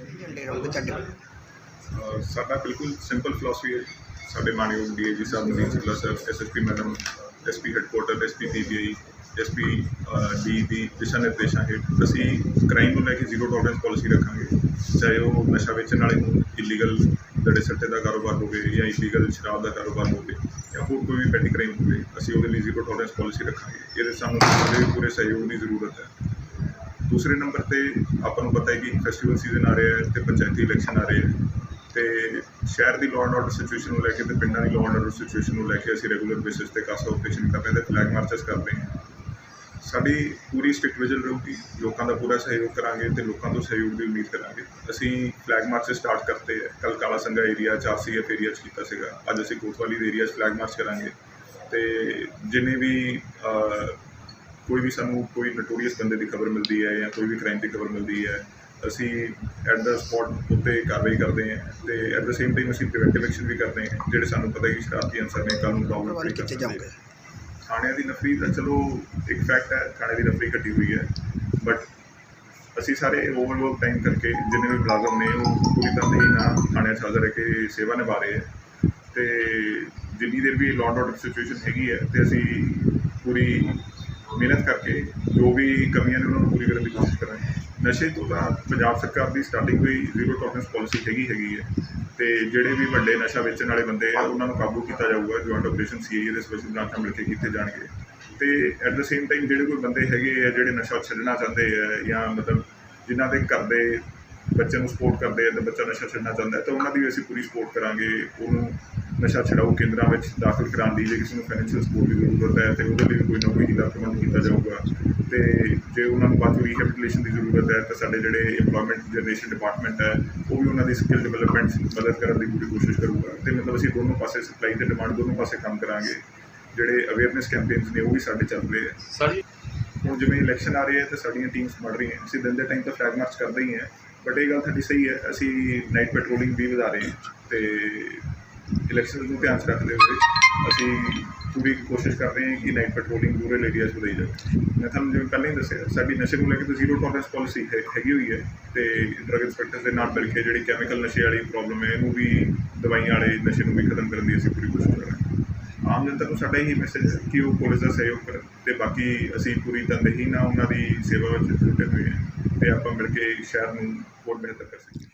ਝੰਡੇ ਰੰਗ ਝੰਡੇ ਅਹ ਸਾਡਾ ਬਿਲਕੁਲ ਸਿੰਪਲ ਫਿਲਾਸਫੀ ਹੈ ਜੀ। ਸਾਡੇ ਮਾਨਯੋਗ ਡੀਏਜੀ ਸਾਹਿਬ Naveen Siddha sir SSP madam SP headquarter SP PBI SP D ਦੀ ਦਿਸ਼ਾ ਨਿਰਦੇਸ਼ਾਂ ਹੇਠ ਅਸੀਂ ਕ੍ਰਾਈਮ ਨੂੰ ਲੈ ਕੇ ਜ਼ੀਰੋ ਟੋਲਰੈਂਸ ਪਾਲਿਸੀ ਰੱਖਾਂਗੇ। ਚਾਹੇ ਉਹ ਨਸ਼ਾ ਵੇਚਣ ਵਾਲੇ ਹੋਣ ਇਲੀਗਲ ਦੜੇ ਸੱਟੇ ਦਾ ਕਾਰੋਬਾਰ ਹੋਵੇ ਜਾਂ ਇਲੀਗਲ ਸ਼ਰਾਬ ਦਾ ਕਾਰੋਬਾਰ ਹੋਵੇ ਜਾਂ ਹੋਰ ਕੋਈ ਵੀ ਪੈਟੀ ਕ੍ਰਾਈਮ ਹੋਵੇ, ਅਸੀਂ ਉਹਦੇ ਲਈ ਜ਼ੀਰੋ ਟੋਲਰੈਂਸ ਪਾਲਿਸੀ ਰੱਖਾਂਗੇ। ਇਹਦੇ ਸਾਨੂੰ ਪੂਰੇ ਸਹਿਯੋਗ ਦੀ ਜ਼ਰੂਰਤ ਹੈ। ਦੂਸਰੇ ਨੰਬਰ ਤੇ ਆਪਾਂ ਨੂੰ ਪਤਾ ਹੈ ਕਿ ਫੈਸਟੀਵਲ ਸੀਜ਼ਨ ਆ ਰਿਹਾ ਹੈ ਤੇ ਪੰਚਾਇਤੀ ਇਲੈਕਸ਼ਨ ਆ ਰਹੇ ਹੈ ਤੇ ਸ਼ਹਿਰ ਦੀ ਲਾਅ ਐਂਡ ਆਰਡਰ ਸਿਚੁਏਸ਼ਨ ਨੂੰ ਲੈ ਕੇ ਤੇ ਪਿੰਡਾਂ ਦੀ ਲਾਅ ਐਂਡ ਆਰਡਰ ਸਿਚੁਏਸ਼ਨ ਨੂੰ ਲੈ ਕੇ ਅਸੀਂ ਰੈਗੂਲਰ ਬੇਸਿਸ ਤੇ ਕਾਸਾ ਆਪਰੇਸ਼ਨ ਕਰਦੇ ਹਾਂ ਤੇ ਫਲੈਗ ਮਾਰਚਸ ਕਰਦੇ ਹਾਂ। ਸਾਡੀ ਪੂਰੀ ਸਟ੍ਰਿਕਟ ਵਿਜਨ ਰਹੂਗੀ, ਲੋਕਾਂ ਦਾ ਪੂਰਾ ਸਹਿਯੋਗ ਕਰਾਂਗੇ ਤੇ ਲੋਕਾਂ ਤੋਂ ਸਹਿਯੋਗ ਦੀ ਉਮੀਦ ਕਰਾਂਗੇ। ਅਸੀਂ ਫਲੈਗ ਮਾਰਚ ਸਟਾਰਟ ਕਰਤੇ ਹੈ ਕੱਲ ਕਾਲਾ ਸੰਗਾ ਏਰੀਆ ਚਾਰਸੀਐਫ ਏਰੀਆ 'ਚ ਕੀਤਾ ਸੀਗਾ। ਅੱਜ ਅਸੀਂ ਕੋਤਵਾਲੀ ਦੇ ਏਰੀਆ 'ਚ ਫਲੈਗ ਮਾਰਚ ਕਰਾਂਗੇ। ਤੇ ਜਿੰਨੇ ਵੀ ਕੋਈ ਵੀ ਸਾਨੂੰ ਕੋਈ ਨਟੋਰੀਅਸ ਬੰਦੇ ਦੀ ਖਬਰ ਮਿਲਦੀ ਹੈ ਜਾਂ ਕੋਈ ਵੀ ਕ੍ਰਾਈਮ ਦੀ ਖਬਰ ਮਿਲਦੀ ਹੈ ਅਸੀਂ ਐਟ ਦਾ ਸਪੌਟ ਉੱਤੇ ਕਾਰਵਾਈ ਕਰਦੇ ਹਾਂ ਤੇ ਐਟ ਦਾ ਸੇਮ ਟਾਈਮ ਅਸੀਂ ਪ੍ਰੀਵੈਂਟਿਵ ਐਕਸ਼ਨ ਵੀ ਕਰਦੇ ਹਾਂ ਜਿਹੜੇ ਸਾਨੂੰ ਪਤਾ ਹੈ ਕਿ ਸ਼ਰਾਰਤੀ ਅਨਸਰ ਨੇ ਕਾਨੂੰਨ ਪ੍ਰੋਬਲਮ ਪ੍ਰਬੰਧ ਕੀਤੇ ਜਾਊਗੇ ਥਾਣਿਆਂ ਦੀ ਨਫਰੀ ਤਾਂ ਚਲੋ ਇੱਕ ਫੈਕਟ ਹੈ ਥਾਣੇ ਦੀ ਨਫਰੀ ਘਟੀ ਹੋਈ ਹੈ ਬਟ ਅਸੀਂ ਸਾਰੇ ਓਵਰਲੋਡ ਟਾਈਮ ਕਰਕੇ ਜਿੰਨੇ ਵੀ ਮੁਲਾਜ਼ਮ ਨੇ ਉਹ ਪੂਰੀ ਤਰ੍ਹਾਂ ਹੀ ਨਾ ਥਾਣਿਆਂ 'ਚ ਹਾਜ਼ਰ ਰਹਿ ਕੇ ਸੇਵਾ ਨਿਭਾ ਰਹੇ ਹੈ ਤੇ ਜਿੰਨੀ ਦੇਰ ਵੀ ਲਾਅ ਆਰਡਰ ਸਿਚੁਏਸ਼ਨ ਹੈਗੀ ਹੈ ਤੇ ਅਸੀਂ ਪੂਰੀ ਮਿਹਨਤ ਕਰਕੇ ਜੋ ਵੀ ਕਮੀਆਂ ਨੇ ਉਹਨਾਂ ਨੂੰ ਪੂਰੀ ਕਰਨ ਦੀ ਕੋਸ਼ਿਸ਼ ਕਰਾਂਗੇ ਨਸ਼ੇ ਤੋਂ ਤਾਂ ਪੰਜਾਬ ਸਰਕਾਰ ਦੀ ਸਟਾਰਟਿੰਗ ਵੀ ਜ਼ੀਰੋ ਟੋਲਰੈਂਸ ਪਾਲਿਸੀ ਹੈਗੀ ਹੈਗੀ ਹੈ। ਤੇ ਜਿਹੜੇ ਵੀ ਵੱਡੇ ਨਸ਼ਾ ਵੇਚਣ ਵਾਲੇ ਬੰਦੇ ਆ, ਉਹਨਾਂ ਨੂੰ ਕਾਬੂ ਕੀਤਾ ਜਾਊਗਾ ਜੁਆਇੰਟ ਆਪਰੇਸ਼ਨ ਸੀਆਈਏ ਦੇ ਸਪੈਸ਼ਲ ਬ੍ਰਾਂਚਾਂ ਮਿਲ ਕੇ ਕੀਤੇ ਜਾਣਗੇ। ਤੇ ਐਟ ਦ ਸੇਮ ਟਾਈਮ ਜਿਹੜੇ ਕੋਈ ਬੰਦੇ ਹੈਗੇ ਆ, ਜਿਹੜੇ ਨਸ਼ਾ ਛੱਡਣਾ ਚਾਹੁੰਦੇ ਆ ਜਾਂ ਮਤਲਬ ਜਿਨ੍ਹਾਂ ਦੇ ਘਰ ਦੇ ਬੱਚੇ ਨੂੰ ਸਪੋਰਟ ਕਰਦੇ ਆ, ਤੇ ਬੱਚਾ ਨਸ਼ਾ ਛੱਡਣਾ ਚਾਹੁੰਦਾ ਤਾਂ ਉਹਨਾਂ ਦੀ ਵੀ ਅਸੀਂ ਪੂਰੀ ਸਪੋਰਟ ਕਰਾਂਗੇ, ਉਹਨੂੰ ਨਸ਼ਾ ਛਡਾਊ ਕੇਂਦਰਾਂ ਵਿੱਚ ਦਾਖਲ ਕਰਾਉਣ ਦੀ ਜੇ ਕਿਸੇ ਨੂੰ ਫਾਈਨੈਂਸ਼ੀਅਲ ਸਪੋਰਟ ਦੀ ਜ਼ਰੂਰਤ ਹੈ ਤੇ ਉਹਦੇ ਲਈ ਵੀ ਕੋਈ ਨਾ ਕੋਈ ਹੀਲਾ ਪ੍ਰਬੰਧ ਕੀਤਾ ਜਾਊਗਾ। ਤੇ ਜੇ ਉਹਨਾਂ ਨੂੰ ਬਾਅਦ ਰੀਹੈਬਿਲਿਟੇਸ਼ਨ ਦੀ ਜ਼ਰੂਰਤ ਹੈ ਤਾਂ ਸਾਡੇ ਜਿਹੜੇ EMPLOYMENT ਜਨਰੇਸ਼ਨ ਡਿਪਾਰਟਮੈਂਟ ਹੈ ਉਹ ਵੀ ਉਹਨਾਂ ਦੀ ਸਕਿੱਲ ਡਿਵੈਲਪਮੈਂਟ ਮਦਦ ਕਰਨ ਦੀ ਪੂਰੀ ਕੋਸ਼ਿਸ਼ ਕਰੂਗਾ। ਤੇ ਮਤਲਬ ਅਸੀਂ ਦੋਨੋਂ ਪਾਸੇ ਸਪਲਾਈ ਤੇ ਡਿਮਾਂਡ ਦੋਨੋਂ ਪਾਸੇ ਕੰਮ ਕਰਾਂਗੇ। ਜਿਹੜੇ ਅਵੇਅਰਨੈਸ ਕੈਂਪੇਨਸ ਨੇ ਉਹ ਵੀ ਸਾਡੇ ਚੱਲ ਰਹੇ ਆ। ਸਰ ਜੀ? ਹੁਣ ਜਿਵੇਂ ਇਲੈਕਸ਼ਨ ਆ ਰਹੇ ਹੈ ਤੇ ਸਾਡੀਆਂ ਟੀਮਸ ਬੜ ਰਹੀਆਂ ਅਸੀਂ ਦਿਨ ਦੇ ਟਾਈਮ ਤਾਂ ਫਲੈਗ ਮਾਰਚ ਕਰਦੇ ਹੀ ਹਾਂ ਬਟ ਇਹ ਗੱਲ ਤੁਹਾਡੀ ਸਹੀ ਹੈ ਅਸੀਂ ਨਾਈਟ ਪੈਟਰੋਲਿੰਗ ਵੀ ਵਧਾ ਰਹੇ ਹਾਂ। ਤੇ ਇਲੈਕਸ਼ਨ ਨੂੰ ਧਿਆਨ 'ਚ ਰੱਖਦੇ ਹੋਏ ਅਸੀਂ ਪੂਰੀ ਕੋਸ਼ਿਸ਼ ਕਰ ਰਹੇ ਹਾਂ ਕਿ ਨਾਈਟ ਪੈਟਰੋਲਿੰਗ ਰੂਰਲ ਏਰੀਆਜ਼ ਵਧਾਈ ਜਾਵੇ। ਮੈਂ ਤੁਹਾਨੂੰ ਜਿਵੇਂ ਪਹਿਲਾਂ ਹੀ ਦੱਸਿਆ, ਸਾਡੀ ਨਸ਼ੇ ਨੂੰ ਲੈ ਕੇ ਤਾਂ ਜ਼ੀਰੋ ਟੋਲਰੈਂਸ ਪਾਲਿਸੀ ਹੈ, ਹੈਗੀ ਹੋਈ ਹੈ ਤੇ ਡਰਗ ਇੰਸਪੈਕਟਰਸ ਦੇ ਨਾਲ ਮਿਲ ਕੇ ਜਿਹੜੀ ਕੈਮੀਕਲ ਨਸ਼ੇ ਵਾਲੀ ਪ੍ਰੋਬਲਮ ਹੈ, ਇਹਨੂੰ ਵੀ ਦਵਾਈਆਂ ਵਾਲੇ ਨਸ਼ੇ ਨੂੰ ਵੀ ਖਤਮ ਕਰਨ ਦੀ ਅਸੀਂ ਪੂਰੀ ਕੋਸ਼ਿਸ਼ ਕਰ ਰਹੇ ਹਾਂ। ਆਮ ਜਨਤਾ ਨੂੰ ਸਾਡਾ ਇਹੀ ਮੈਸੇਜ ਹੈ ਕਿ ਉਹ ਪੁਲਿਸ ਦਾ ਸਹਿਯੋਗ ਕਰਨ ਤੇ ਬਾਕੀ ਅਸੀਂ ਪੂਰੀ ਤਨਦੇਹੀ ਨਾਲ ਉਹਨਾਂ ਦੀ ਸੇਵਾ ਵਿੱਚ ਜੁਟੇ ਹੋਏ ਹਾਂ ਤੇ ਆਪਾਂ ਮਿਲ ਕੇ ਸ਼ਹਿਰ ਨੂੰ ਹੋਰ ਬਿਹਤਰ ਕਰ ਸਕੀਏ।